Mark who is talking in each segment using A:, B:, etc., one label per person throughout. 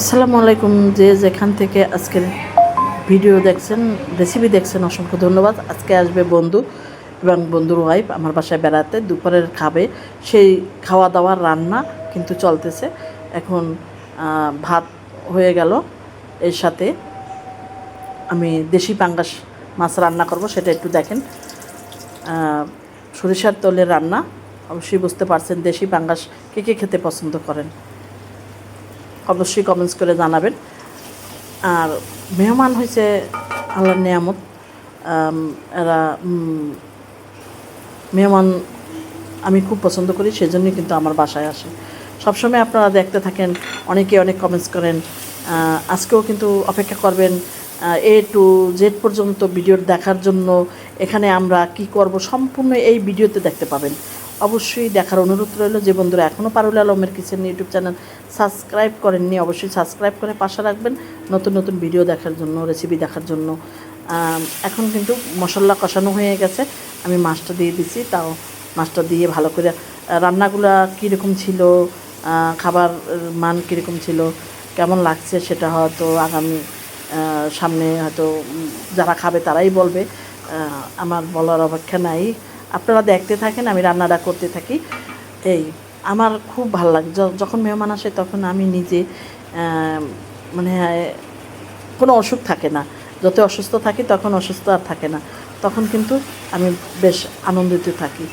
A: আসসালামু আলাইকুম যে যেখান থেকে আজকের ভিডিও দেখছেন রেসিপি দেখছেন, অসংখ্য ধন্যবাদ। আজকে আসবে বন্ধু এবং বন্ধুর ওয়াইফ আমার বাসায় বেড়াতে, দুপুরের খাবে। সেই খাওয়া দাওয়ার রান্না কিন্তু চলতেছে। এখন ভাত হয়ে গেল। এর সাথে আমি দেশি পাঙ্গাস মাছ রান্না করব, সেটা একটু দেখেন। সরিষার তেলের রান্না। অবশ্যই বুঝতে পারছেন, দেশি পাঙ্গাস কে কে খেতে পছন্দ করেন? অবশ্যই কমেন্টস করে জানাবেন। আর মেহমান হয়েছে আল্লাহর নিয়ামত। এরা মেহমান আমি খুব পছন্দ করি, সেজন্যই কিন্তু আমার বাসায় আসে। সবসময় আপনারা দেখতে থাকেন, অনেকে অনেক কমেন্টস করেন। আজকেও কিন্তু অপেক্ষা করবেন এ টু জেড পর্যন্ত ভিডিও দেখার জন্য এখানে আমরা কি করব, সম্পূর্ণ এই ভিডিওতে দেখতে পাবেন। অবশ্যই দেখার অনুরোধ রইল। যে বন্ধুরা এখনও পারুল আলমের কিচেন ইউটিউব চ্যানেল সাবস্ক্রাইব করেননি, অবশ্যই সাবস্ক্রাইব করে পাশে রাখবেন। নতুন নতুন ভিডিও দেখার জন্য রেসিপি দেখার জন্য। এখন কিন্তু মশলা কষানো হয়ে গেছে। আমি মাছটা দিয়ে দিছি, তাও মাছটা দিয়ে ভালো করে রান্নাগুলা কীরকম ছিল খাবার মান কীরকম ছিল, কেমন লাগছে সেটা হয়তো আগামী সামনে হয়তো যারা খাবে তারাই বলবে। আমার বলার অপেক্ষা নাই। আপনারা দেখতে থাকেন, আমি রান্নাটা করতে থাকি। এই, আমার খুব ভালো লাগে। যখন মেহমান আসে তখন আমি নিজে মানে কোনো অসুখ থাকে না। যত অসুস্থ থাকি তখন অসুস্থ আর থাকে না। তখন কিন্তু আমি বেশ আনন্দিত থাকি।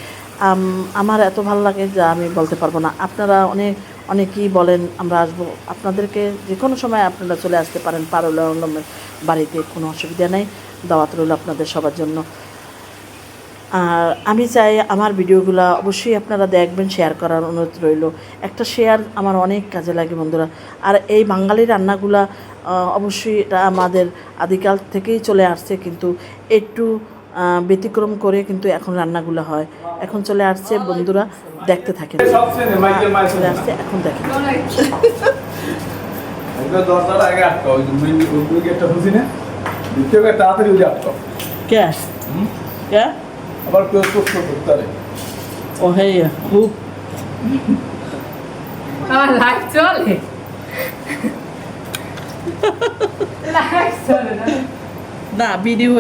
A: আমার এত ভালো লাগে যা আমি বলতে পারব না। আপনারা অনেক, অনেকেই বলেন, আমরা আসব। আপনাদেরকে যে কোনো সময় আপনারা চলে আসতে পারেন। পারুল বাড়িতে কোনো অসুবিধা নেই। দাওয়াত রইল আপনাদের সবার জন্য। আর আমি চাই আমার ভিডিওগুলো অবশ্যই আপনারা দেখবেন শেয়ার করার অনুরোধ রইল। একটা শেয়ার আমার অনেক কাজে লাগে বন্ধুরা। আর এই বাঙালি রান্নাগুলা অবশ্যই এটা আমাদের আদিকাল থেকেই চলে আসছে কিন্তু একটু ব্যতিক্রম করে কিন্তু এখন রান্নাগুলো হয়। এখন চলে আসছে বন্ধুরা দেখতে থাকেন। চলে আসছে এখন দেখেন। কে? কে?
B: আবার কেউ প্রশ্ন করতে পারে।
A: ও হ্যাঁ খুব
C: আমার লাইফ চলে? না?
A: ভিডিও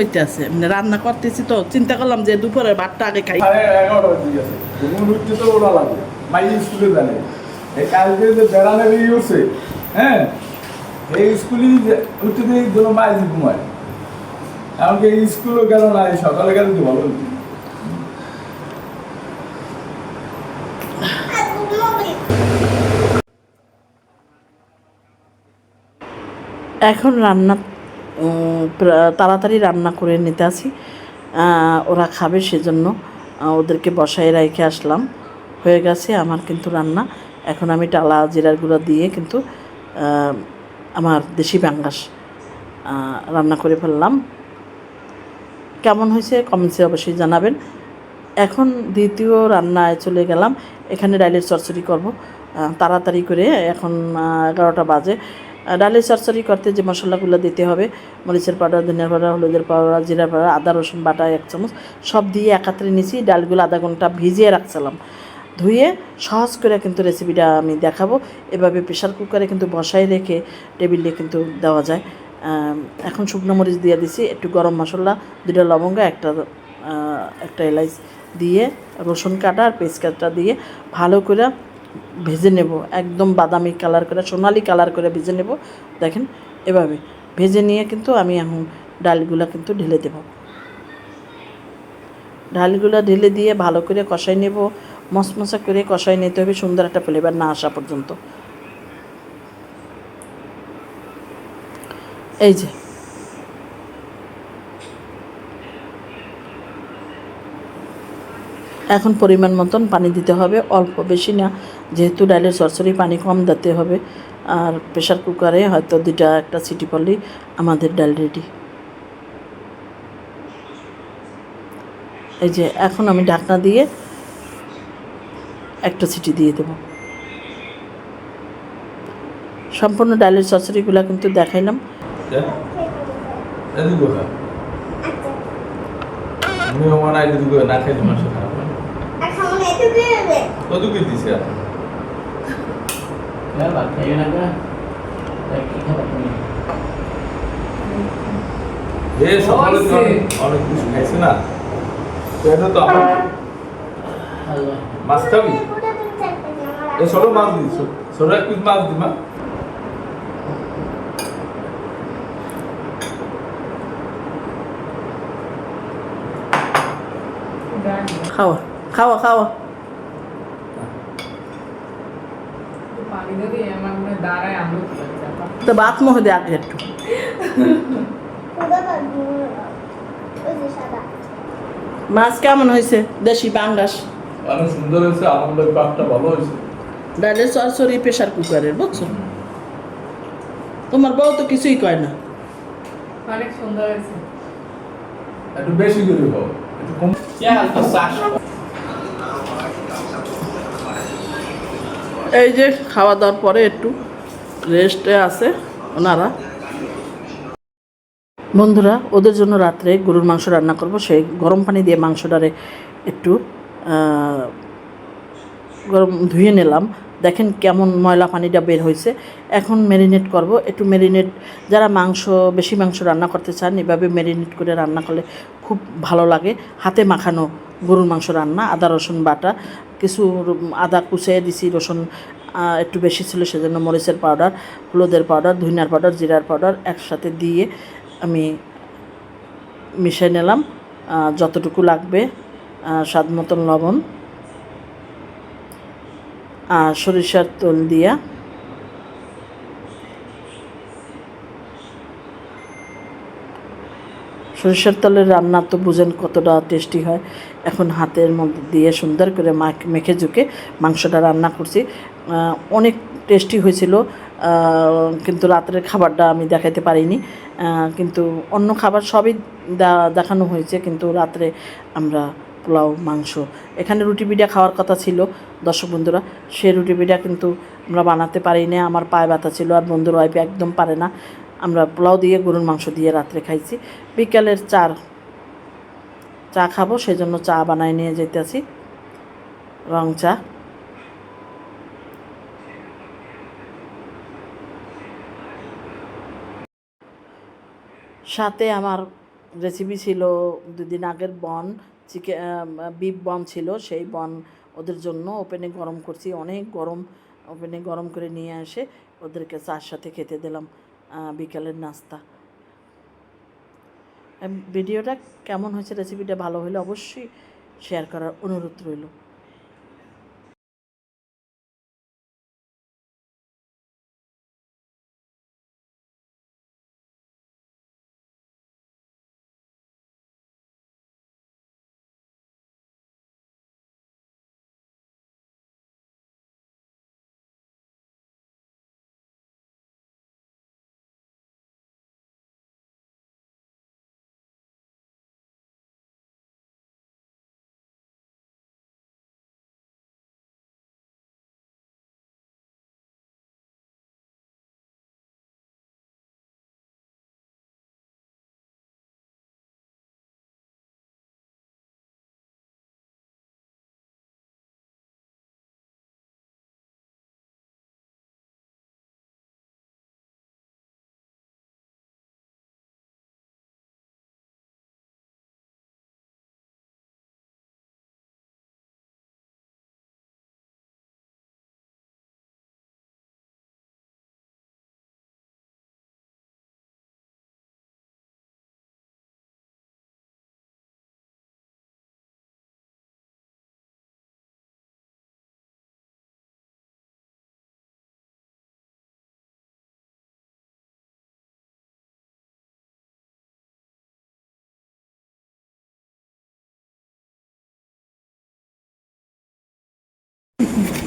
A: মানে রান্না করতেছি তো চিন্তা করলাম যে দুপুরের ভাতটা আগে খাই।
B: সাড়ে এগারোটা বাজে গেছে। ঘুম উঠতে তো ওরা লাগবে মাই স্কুলে জানে। এই কালকে যে বেড়ানে বেরিয়ে উঠছে হ্যাঁ? এই স্কুলেই যে- উঠতে দিয়ে কোনো মাইজি ঘুমায়। এমনকি এই স্কুলও গেল না সকালে গেলে তো ভালো
A: এখন রান্না তাড়াতাড়ি রান্না করে নিতে আসি। ওরা খাবে সেজন্য ওদেরকে বসায় রেখে আসলাম। হয়ে গেছে আমার কিন্তু রান্না। এখন আমি টালা জিরার গুঁড়া দিয়ে কিন্তু আমার দেশি আহ, রান্না করে ফেললাম। কেমন হয়েছে কমেন্টসে অবশ্যই জানাবেন। এখন দ্বিতীয় রান্নায় চলে গেলাম। এখানে ডালের চচ্চড়ি করব। তাড়াতাড়ি করে এখন এগারোটা বাজে। ডালের চচ্চড়ি করতে যে মশলাগুলো দিতে হবে, মরিচের পাউডার, ধনিয়ার পাউডার, হলুদের পাউডার জিরা পাউডার, আদা, রসুন, বাটা এক চামচ, সব দিয়ে একাত্রে নিয়েছি ডালগুলো আধা ঘণ্টা ভিজিয়ে রাখছিলাম। ধুয়ে সহজ করে কিন্তু রেসিপিটা আমি দেখাবো। এভাবে প্রেশার কুকারে কিন্তু বসাই রেখে টেবিলে কিন্তু দেওয়া যায়। এখন শুকনো মরিচ দিয়ে দিছি, একটু গরম মশলা দুটো লবঙ্গ, একটা একটা এলাচ দিয়ে রসুন কাটা আর পেঁয়াজ কাটা দিয়ে ভালো করে ভেজে নেব, একদম বাদামি কালার করে, সোনালি কালার করে ভেজে নেব। দেখেন, এভাবে। ভেজে নিয়ে কিন্তু আমি এখন ডালগুলো কিন্তু ঢেলে দেব। ডালগুলো ঢেলে দিয়ে ভালো করে কষাই নেব। মশমশা করে কষাই নিতে হবে, সুন্দর একটা ফ্লেভার না আসা পর্যন্ত। এই যে এখন পরিমাণ মতন পানি দিতে হবে অল্প বেশি না। যেহেতু ডালের সরসরি পানি কম দিতে হবে আর প্রেশার কুকারে হয়তো দুটা একটা সিটি পড়লেই আমাদের ডাল রেডি এই যে এখন আমি ঢাকনা দিয়ে একটা সিটি দিয়ে দেব। সম্পূর্ণ ডালের চচড়িগুলো কিন্তু দেখাইলাম।
B: আইলে না। কত কি দিছে। অনেক কিছু খাইছে না। এটা তো আমার মাছ খাবি? এ ছোট মাছ দিই ছো- এক পিস মাছ দি
A: খাওয়া খাওয়া খাওয়া
C: পানি যদি আমার মনে হয় দাঁড়ায় আমিও খেলাম চাপা
A: তো বাত মহে দে আগে একটু মাছ কেমন হয়েছে দেশি বাংলাস
B: অনেক সুন্দর হয়েছে আমাদের পাকটা ভালো হয়েছে
A: ডালের সরসরি প্রেশার কুকারের বুঝছ তোমার বউ তো কিছুই কয় না
C: অনেক সুন্দর হয়েছে
B: একটু বেশি করে খাও একটু কম
A: এই যে খাওয়া দাওয়ার পরে একটু রেস্টে আছে ওনারা। বন্ধুরা, ওদের জন্য রাত্রে গরুর মাংস রান্না করব। সেই গরম পানি দিয়ে মাংসটারে একটু গরম ধুয়ে নিলাম। দেখেন কেমন ময়লা পানিটা বের হয়েছে। এখন ম্যারিনেট করব। একটু ম্যারিনেট যারা মাংস, বেশি মাংস রান্না করতে চান, এভাবে ম্যারিনেট করে রান্না করলে খুব ভালো লাগে। হাতে মাখানো গরুর মাংস রান্না, আদা, রসুন বাটা। কিছু আদা কুচিয়ে দিছি, রসুন একটু বেশি ছিল সেজন্য মরিচের পাউডার হলুদের পাউডার ধনিয়ার পাউডার জিরার পাউডার একসাথে দিয়ে আমি মিশিয়ে নিলাম। যতটুকু লাগবে স্বাদ মতন লবণ আর সরিষার তেল দিয়া। সরিষার তেলের রান্না তো বুঝেন কতটা টেস্টি হয়। এখন হাতের মধ্যে দিয়ে সুন্দর করে মাখ ঝুঁকে মাংসটা রান্না করছি। অনেক টেস্টি হয়েছিল কিন্তু রাত্রের খাবারটা আমি দেখাতে পারিনি। কিন্তু অন্য খাবার সবই দেখানো হয়েছে, কিন্তু রাত্রে আমরা পোলাও, মাংস, এখানে রুটি পিঠা খাওয়ার কথা ছিল। দর্শক বন্ধুরা, সে রুটি পিঠা কিন্তু আমরা বানাতে পারি না আমার পায়ে ব্যথা ছিল আর বন্ধুর ওয়াইফ একদম পারে না। আমরা পোলাও দিয়ে, গরুর মাংস দিয়ে রাত্রে খাইছি। বিকালের চার, চা খাব সেই জন্য চা বানাই নিয়ে যেতেছি রং চা। সাথে আমার রেসিপি ছিল দুদিন আগের বন চিকেন বিফ বন ছিল, সেই বন ওদের জন্য ওপেনে গরম করছি। অনেক গরম ওপেনে গরম করে নিয়ে এসে ওদেরকে চার সাথে খেতে দিলাম। বিকালের নাস্তা। ভিডিওটা কেমন হয়েছে রেসিপিটা ভালো হলে অবশ্যই শেয়ার করার অনুরোধ রইল।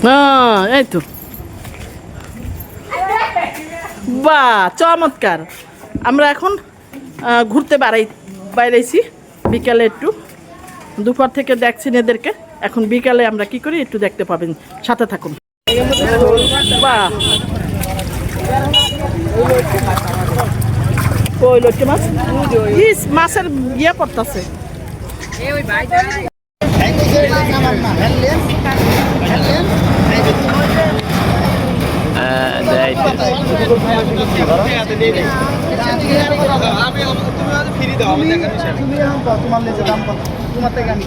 A: হ্যাঁ এই তো। বা, চমৎকার। আমরা এখন ঘুরতে বাড়াই বাইরেছি বিকালে একটু। দুপুর থেকে দেখছি এদেরকে। এখন বিকালে আমরা কি করি একটু দেখতে পাবেন। সাথে থাকুন। লটকে মাছ? ইস, মাছের ইয়ে পড়তেছে।
C: ভাই।
D: Ah, dahil
E: তোমার লেজে দাম কত তোমার থেকে আমি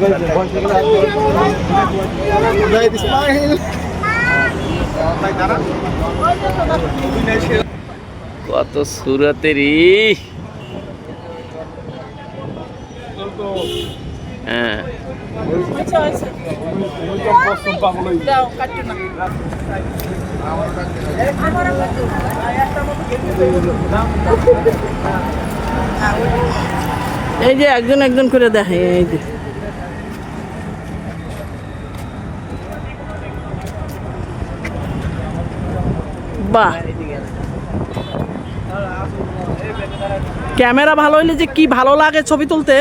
D: আরে গুরু তুমি আ- আরও এই দেখে এই যে কত সুরতেরই হ্যাঁ।
A: এই যে একজন একজন করে দেখে এই যে। বাহ। ক্যামেরা ভালো হইলে যে কি ভালো লাগে ছবি তুলতে?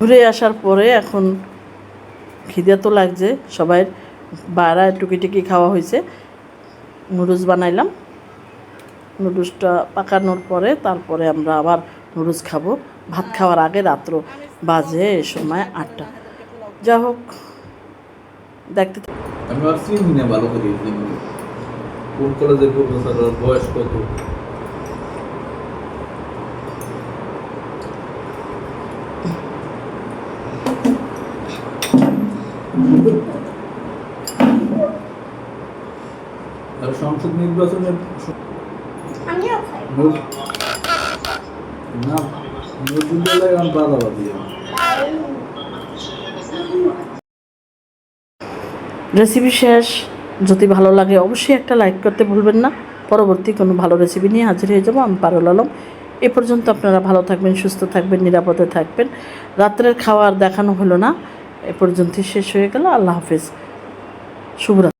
A: ঘুরে আসার পরে এখন খিদে তো লাগছে সবাই বাড়া টুকি টুকি খাওয়া হয়েছে। নুডলস বানাইলাম। নুডলসটা পাকানোর পরে তারপরে আমরা আবার নুডলস খাব। ভাত খাওয়ার আগে রাত্র বাজে এ সময় আটটা। যা হোক, দেখতে
B: আমি না ভালো করে কোন কলেজের বয়স কত আর
F: আমিও খাই।
B: না
A: রেসিপি শেষ। যদি ভালো লাগে অবশ্যই একটা লাইক করতে ভুলবেন না। পরবর্তী কোনো ভালো রেসিপি নিয়ে হাজির হয়ে যাব। আমি পারুল আলম। এ পর্যন্ত আপনারা ভালো থাকবেন সুস্থ থাকবেন নিরাপদে থাকবেন। রাত্রের খাওয়ার দেখানো হলো না। এ পর্যন্তই শেষ হয়ে গেল। আল্লাহ হাফিজ। শুভরাত্রি।